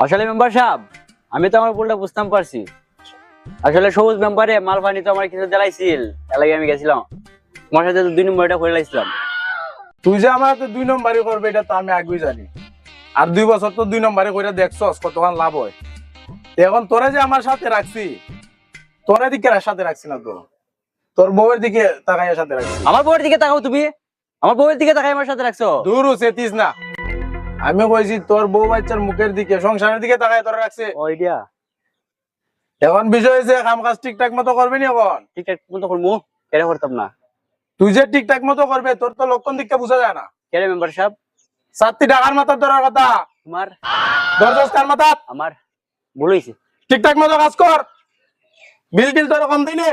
আসলে মেম্বার সাহেব আমি তো আমার ভুলটা বুঝতাম পারছি। আসলে সবুজ মেম্বারে মাল পানি তো আমার কিছু জ্বালাইছিল লাগে আমি গেছিলাম। তোমার সাথে দুই নম্বরটা করে লাইছিলাম। তুই যে আমার হাতে দুই নম্বরই করবে এটা তো আমি আগেই জানি। আর দুই বছর তো দুই নম্বরে করে দেখছস কতক্ষণ লাভ হয়। এখন তোরা যে আমার সাথে রাখছি তোরা দিকে সাথে রাখছি না তো। তোর বউয়ের দিকে তাকাইয়া সাথে রাখছি। আমার বউয়ের দিকে তাকাও তুমি। আমার বউয়ের দিকে তাকাই আমার সাথে রাখছো। দূর সেতিস না। আমি কইছি তোর বউ বাচ্চার মুখের দিকে সংসারের দিকে তাকায় তোরা রাখছে। ওইটা এখন বিষয় হয়েছে কাম কাজ ঠিকঠাক মতো করবি নি এখন? ঠিকঠাক মতো করব কেড়ে করতাম না? তুই যে ঠিকঠাক মতো করবে তোর তো লক্ষণ দিকটা বোঝা যায় না। কেড়ে মেম্বার সাহেব? সাতটি টাকার মাথার ধরার কথা। তোমার দরজাস কার মাথা আমার? ভুল হয়েছে ঠিকঠাক মতো কাজ কর। বিল টিল তোর কম দিনে।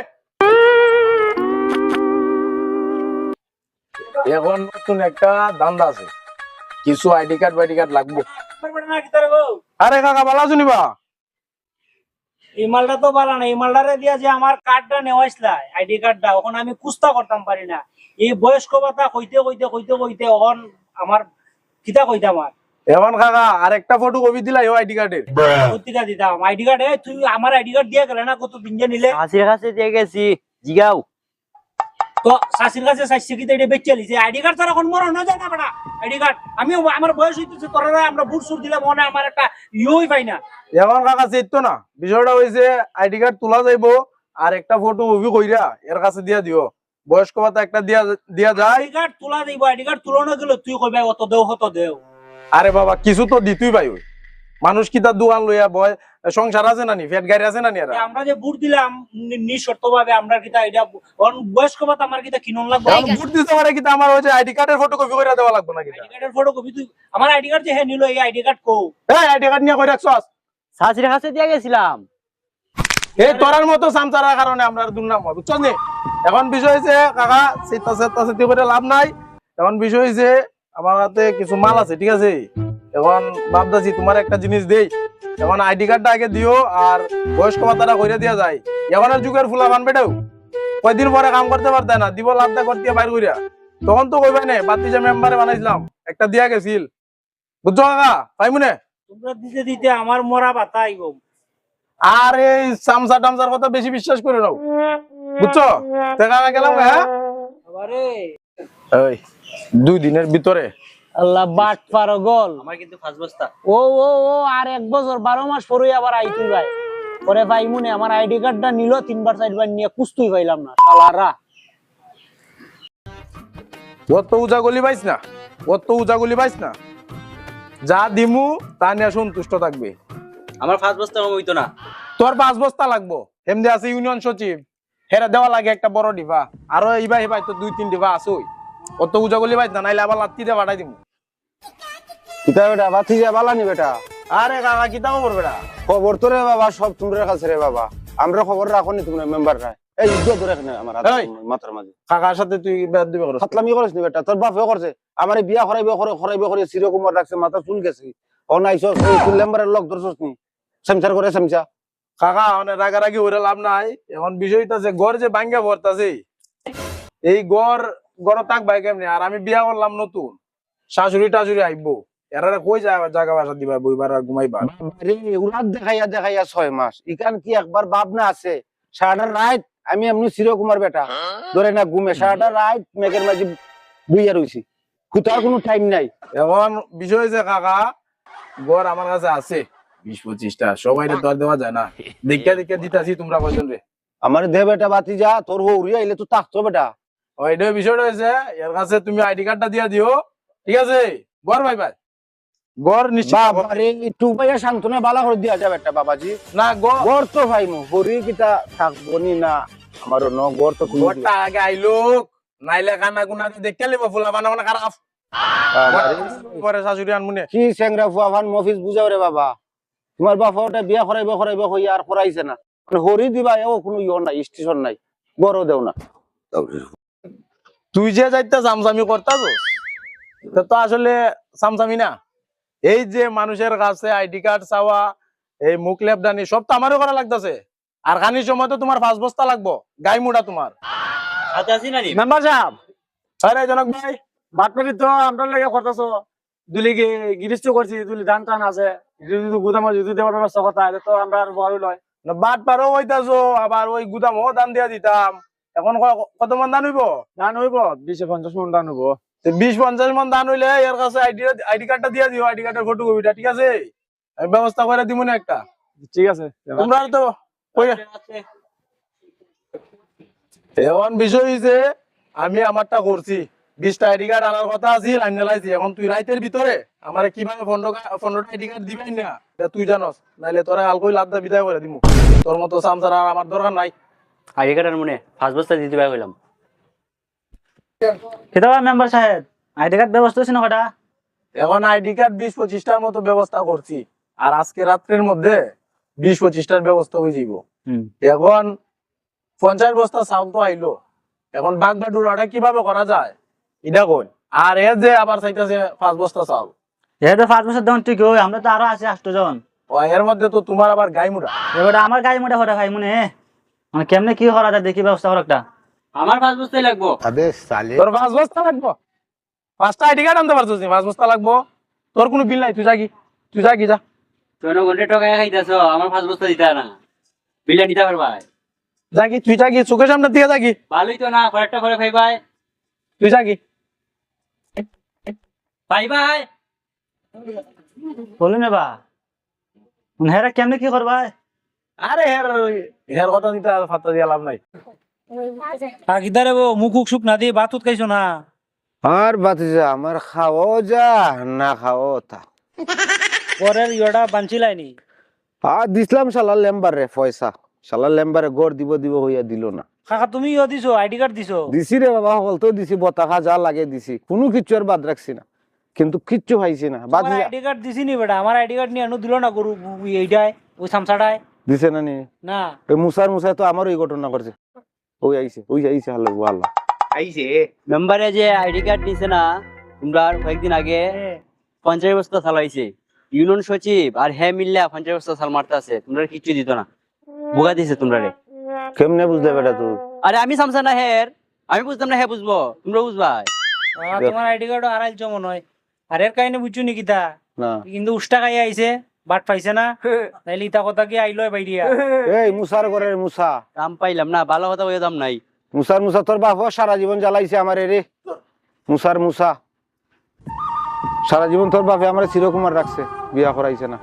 এখন নতুন একটা দান্দা আছে। কিছু আইডি কার্ড বাইডি কার্ড লাগবে। আরে কাকা ভালো আছো নিবা এই মালটা তো বালা না এই মালটারে দিয়া যে আমার কার্ডটা নেওয়াইছিলা আইডি কার্ডটা ওখানে আমি কুস্তা করতাম পারি না। এই বয়স্ক ভাতা কইতে কইতে কইতে কইতে ওখান আমার কিতা কইতাম আর এখন কাকা আর একটা ফটো কবি দিলাই ও আইডি কার্ডের। পত্রিকা দিতাম। আইডি কার্ড এ তুই আমার আইডি কার্ড দিয়ে গেলে না কত দিন যে নিলে? হাসির কাছে দিয়ে গেছি জিগাও। তো শাশির কাছে শাশি কিতে এটা বেচে লিছে আইডি কার্ড তার এখন মরণ না যায় না বেটা আইডি কার্ড। আমি আমার বয়স হইতেছে তোরা আমরা বুট সুট দিলাম মনে আমার একটা ইউই পাই না। এখন কাকা চেত না। বিষয়টা হয়েছে আইডি কার্ড তোলা যাইবো আর একটা ফটো কবি কইরা এর কাছে দিয়া দিও। বয়স্ক ভাতা একটা দিয়া দিয়া যায়। আইডি কার্ড তোলা দিব আইডি কার্ড তুলনা গেল তুই কইবে অত দেও হত দেও। আরে বাবা কিছু তো দিতুই ওই। মানুষ কি তার দোকান লইয়া বয় সংসার আছে না নি? ফেট গাড়ি আছে না নি আমরা যে বুট দিলাম নিঃশর্ত ভাবে আমরা কিতা এটা অন- বয়স্ক ভাতা আমার কিতা কিনন লাগবে? এখন ভোট দিতে পারে কিন্তু আমার ওই যে আইডি কার্ডের ফটো কপি করে দেওয়া লাগবে না কিনা আইডি কার্ডের ফটো কপি তুই আমার আইডি কার্ড যে হে নিল এই আইডি কার্ড কো এই আইডি কার্ড নিয়ে কই রাখছস? হাসির কাছে দিয়ে গেছিলাম। এই তোরার মতো সামসারার কারণে আমরা আর দুর্নাম হয় বুঝছস নি? এখন বিষয় হইছে কাকা সেটা সেটা সেটি করে লাভ নাই। এখন বিষয় হইছে আমার হাতে কিছু মাল আছে ঠিক আছে? এখন ভাবতাছি তোমার একটা জিনিস দেই। এখন আইডি কার্ডটা আগে দিও আর বয়স্ক ভাতাটা কইরা দিয়া যায়। এখন আর যুগের ফুলা বানবেটাও কয়দিন পরে কাম করতে পারতে না দিব লাভটা করতে বাইর কইরা। তখন তো কইবা নে বাতি যে মেম্বারে বানাইছিলাম একটা দিয়া গেছিল। বুঝছ কাকা পাইমুনে? তোমরা দিতে দিতে আমার মরা ভাতা আইব। আর এই সামসা টামসার কথা বেশি বিশ্বাস করে নাও বুঝছ? দেখা গেলাম হ্যাঁ? দুই দিনের ভিতরে। আল্লাহ বাট পারগল আমার কিন্তু ফাঁস বস্তা। ও ও ও আর এক বছর বারো মাস পরে আবার আইতুই ভাই। পরে ভাই মনে আমার আইডি কার্ডটা নিল তিনবার চারবার নিয়ে কুস্তুই পাইলাম না শালারা। ওর তো উজা গলি পাইস না ওর তো উজা গলি পাইস না। যা দিমু তা নিয়ে সন্তুষ্ট থাকবে। আমার ফাঁস বস্তা হইতো না। তোর পাঁচ বস্তা লাগবো। এমনি আছে ইউনিয়ন সচিব। হেরা দেওয়া লাগে একটা বড় ডিভা। আরও তো দুই তিন ডিভা আসুই ওর তো উজা পাইস না নাইলে আবার লাত্তি দিয়ে পাঠাই দিমু। কিতা বেটা বাতি যা বালানি বেটা। আরে কাকা কিতা খবর বেটা? খবর তো রে বাবা সব তোমরা কাছে রে বাবা। আমরা খবর রাখো নি তোমরা মেম্বার রা। এই ইজ্জত ধরে আমার মাথার মাঝে। কাকার সাথে তুই বেদ দিবে করছ ফাতলামি করিস নি বেটা তোর বাপে করছে। আমার বিয়া করাইবে করে করাইবে করে চিরকুমার রাখছে মাথা চুল গেছে। ও নাইছ এই চুল লেম্বারের লোক ধরছস নি। সেমসার করে সেমসা। কাকা অনেক রাগারাগি ওরে লাভ নাই। এখন বিষয়টা যে গড় যে ভাঙ্গা ভরতাছে। এই গড় গড় তাক ভাই কেমনি? আর আমি বিয়া করলাম নতুন। শাশুড়ি টাশুড়ি আইবো। এরা কই জায়গা বাসা দিবা বইবার আর ঘুমাইবার? উলাদ দেখাইয়া দেখাইয়া ছয় মাস। ইকান কি একবার ভাবনা আছে? সারাটা রাত আমি এমনি চিরকুমার বেটা। ধরে না ঘুমে। সারাটা রাত মেঘের মাঝে বুইয়া রইছি। কুতার কোনো টাইম নাই। এখন বিষয় যে কাকা গড় আমার কাছে আছে। বিশ পঁচিশটা। সবাই তো আর দেওয়া যায় না। দেখা দেখা দিতাছি তোমরা কয়জন রে? আমার দে বেটা বাতি যা তোর হৌরি আইলে তো থাকতো বেটা। ওইটা বিষয়টা হয়েছে এর কাছে তুমি আইডি কার্ডটা দিয়া দিও ঠিক আছে? ভাই ভাই। গড় একটু পাইয়া বালা করে দিয়া যাবে একটা বাবাজি। না গড় গড় তো ভাই মু হরি কিতা থাকব না আমার ন গড় তো গড়টা আগে আইলো নাইলে কানা গুনা দেখতে লিব ফুলা বানা মানে খারাপ বাবারে, পরে শাশুড়ি আনমুনে কি চেংরা ফুয়া ভান মফিস বুঝাও রে বাবা। তোমার বাবা বিয়া করাইবে করাইবে হই আর করাইছে না। হরি দিবা এও কোনো ইয় নাই স্টেশন নাই। বড় দেও না। তুই যে যাইতে সামসামি করতাস তা তো আসলে সামসামি না। এই যে মানুষের কাছে আইডি কার্ড চাওয়া এই মুখ লেপদানি সব তো আমারও করা লাগতেছে। আর খানির সময় তো তোমার পাঁচ বস্তা লাগবো গাই মুড়া তোমার। মেম্বার সাহেব আরে জনক ভাই বাটপাটি তো আমরা লেগে করতেছ। দুলি গিরিস্ত করছি দুলি ধান টান আছে। গুদামে যদি দেওয়ার ব্যবস্থা কথা তো আমরা আর বড় লয়। না বাট পারো হইতাছো আবার ওই গুদামও দান দিয়া দিতাম। এখন কত মান দান হইব? ধান হইব বিশে পঞ্চাশ মন ধান হইব। বিশ পঞ্চাশ মান দান হইলে এর কাছে আইডি আইডি কার্ডটা দিয়া দিও আইডি কার্ডের ফটো কপিটা ঠিক আছে? আমি ব্যবস্থা করে দিব না একটা। ঠিক আছে তোমরা তো এখন বিষয় হইছে আমি আমারটা করছি। বিশটা আইডি কার্ড আনার কথা আছিল আইনে লাইছি এখন তুই রাইতের ভিতরে আমার কীভাবে পনেরো পনেরোটা আইডি কার্ড দিবেন না? তুই জানস নাইলে তোরা আলকই লাদ্দা বিদায় করে দিমু। তোর মতো সামসার আর আমার দরকার নাই। আগে কাটার মনে ফার্স্ট বস্তা দিতে পাই হইলাম কেতাবা মেম্বার সাহেব আইডি কার্ড ব্যবস্থা হচ্ছে না কটা? এখন আইডি কার্ড বিশ পঁচিশটার মতো ব্যবস্থা করছি আর আজকে রাত্রের মধ্যে বিশ পঁচিশটার ব্যবস্থা হয়ে হুম। এখন পঞ্চাশ বস্তা চাউল তো আইলো এখন বাঘ বাডুরাটা কীভাবে করা যায়? এটা কই? আর এ যে আবার চাইতেছে পাঁচ বস্তা চাউল। যেহেতু পাঁচ বছর দেন ঠিক আমরা তো আরও আছে আটজন ও এর মধ্যে তো তোমার আবার গাই মুড়া এবার আমার গাড়ি মোটা ফটা খাই মনে মানে কেমনে কি করা যায় দেখি ব্যবস্থা করা একটা। আমার ফার্স্ট বস্তাই লাগবো। আবে সালে তোর পাঁচ বস্তা লাগবো? পাঁচটা আইডি কার্ড আনতে পারছিস পাঁচ বস্তা লাগবো। তোর কোনো বিল নাই তুই যাগি। তুই যাগি যা। জনগণের টাকায় খাইতেছো আমার পাঁচ বস্তা দিতে না। বিলটা নিতে পারবা? যাগি তুই যা যাগি চোখের সামনে দিয়ে যাগি। ভালোই তো না কয়েকটা করে খাইবাই তুই যাগি। পাই ভাই বলি নেবা হেরা কেমনে কি করবা আরে হের হের কথা নিতে আর ফাত্তা দিয়া লাভ নাই। কিদারে বো মুখ সুখ না দিয়ে বাতুত খাইছো না? আর বাতিজা আমার খাও যা না খাও তা। পরের ইয়টা বাঞ্চিলাইনি। আর দিছিলাম শালা লেম্বার রে পয়সা। শালা লেম্বারে গড় দিব দিব হইয়া দিল না। কাকা তুমি ইয় দিছো আইডি কার্ড দিছো? দিছি রে বাবা তো দিছি বতাহা যা লাগে দিছি। কোনো কিচ্ছু আর বাদ রাখছি না। কিন্তু কিচ্ছু পাইছি না বাদ আইডি কার্ড দিছি নি বেটা আমার আইডি কার্ড নিয়ে আনু দিল না গরু এইটাই ওই সামসাটায়। দিছে না নি? না। ওই মুসার মুসাই তো আমারও এই ঘটনা করছে। ওই আইছে ওই আইছে হালো ভালো মেম্বারে যে আইডি কার্ড দিছে না তোমরা আর কয়েকদিন আগে পঞ্চাশ বস্তা চালাইছে ইউনিয়ন সচিব আর হ্যাঁ মিল্লা পঞ্চাশ বস্তা সাল মারতে আছে তোমরা কিচ্ছু দিত না। বোকা দিছে তোমরা রে। কেমনে বুঝলে বেটা তুই? আরে আমি সামসা না হের। আমি বুঝতাম না হ্যাঁ বুঝব। তোমরা বুঝবা। তোমার আইডি কার্ড হারাইছো মনে হয়। আর এর কাহিনী বুঝছ নি কিতা? না। কিন্তু উষ্টা খাই আইছে। বাট পাইছে না? তাইলে ইতা কথা কি আইলো বাইরিয়া এই মুসার ঘরের মুসা দাম পাইলাম না ভালো কথা বলে দাম নাই। মুসার মুসা তোর বাপ সারা জীবন জ্বালাইছে আমার রে মুসার মুসা সারা জীবন তোর বাপে আমার চিরকুমার রাখছে বিয়া করাইছে না।